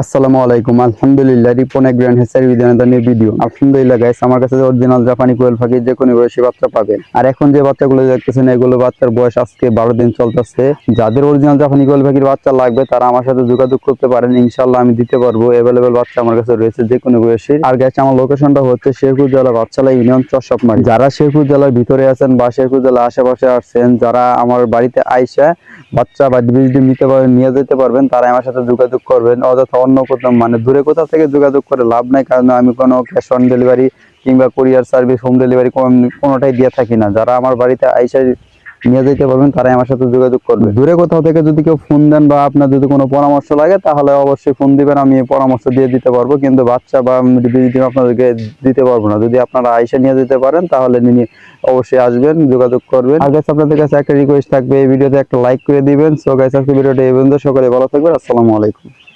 আসসালামু আলাইকুম। আলহামদুলিল্লাহ, রিপন এগ্রান হেসারি বিধানের ভিডিও। আলহামদুলিল্লাহ গাইস আমার কাছে অরিজিনাল জাপানি কোয়েল পাখি যে কোনো বয়সী বাচ্চা পাবেন। আর এখন যে বাচ্চাগুলো দেখতেছেন, এগুলো বাচ্চার বয়স আজকে বারো দিন চলতেছে। যাদের অরিজিনাল জাপানি কোয়েল পাখির বাচ্চা লাগবে, তারা আমার সাথে যোগাযোগ করতে পারেন। ইনশাল্লাহ আমি দিতে পারব। অ্যাভেলেবেল বাচ্চা আমার কাছে রয়েছে যে কোনো বয়সী আর গাইস আমার লোকেশনটা হচ্ছে শেরপুর জেলা বাচ্চালা ইউনিয়ন চশপমারি যারা শেরপুর জেলার ভিতরে আছেন বা শেরপুর জেলার আশেপাশে আসছেন যারা আমার বাড়িতে আইসা বাচ্চা বা ডিম নিতে পারবেন, নিয়ে যেতে পারবেন তারা আমার সাথে যোগাযোগ করবেন। অযথা অন্য কোথাও মানে দূরে কোথাও থেকে যোগাযোগ করে লাভ নাই, কারণ আমি কোনো ক্যাশ অন ডেলিভারি কিংবা কুরিয়ার সার্ভিস হোম ডেলিভারি কোনোটাই দিয়ে থাকি না। যারা আমার বাড়িতে আইসা নিয়ে যেতে পারবেন তারাই আমার সাথে যোগাযোগ করবে। দূরে কোথাও থেকে যদি কেউ ফোন দেন বা আপনার যদি কোনো পরামর্শ লাগে, তাহলে অবশ্যই ফোন দিবেন, আমি পরামর্শ দিয়ে দিতে পারব। কিন্তু বাচ্চা বা ডিম আপনাদেরকে দিতে পারব না। যদি আপনারা আইসা নিয়ে যেতে পারেন, তাহলে নিয়ে অবশ্যই আসবেন, যোগাযোগ করবেন। আর গাইস আপনাদের কাছে একটা রিকোয়েস্ট থাকবে, এই ভিডিওতে একটা লাইক করে দিবেন। সো গাইস আজকে ভিডিওটা এই পর্যন্ত। সকলে ভালো থাকবেন। আসসালামু আলাইকুম।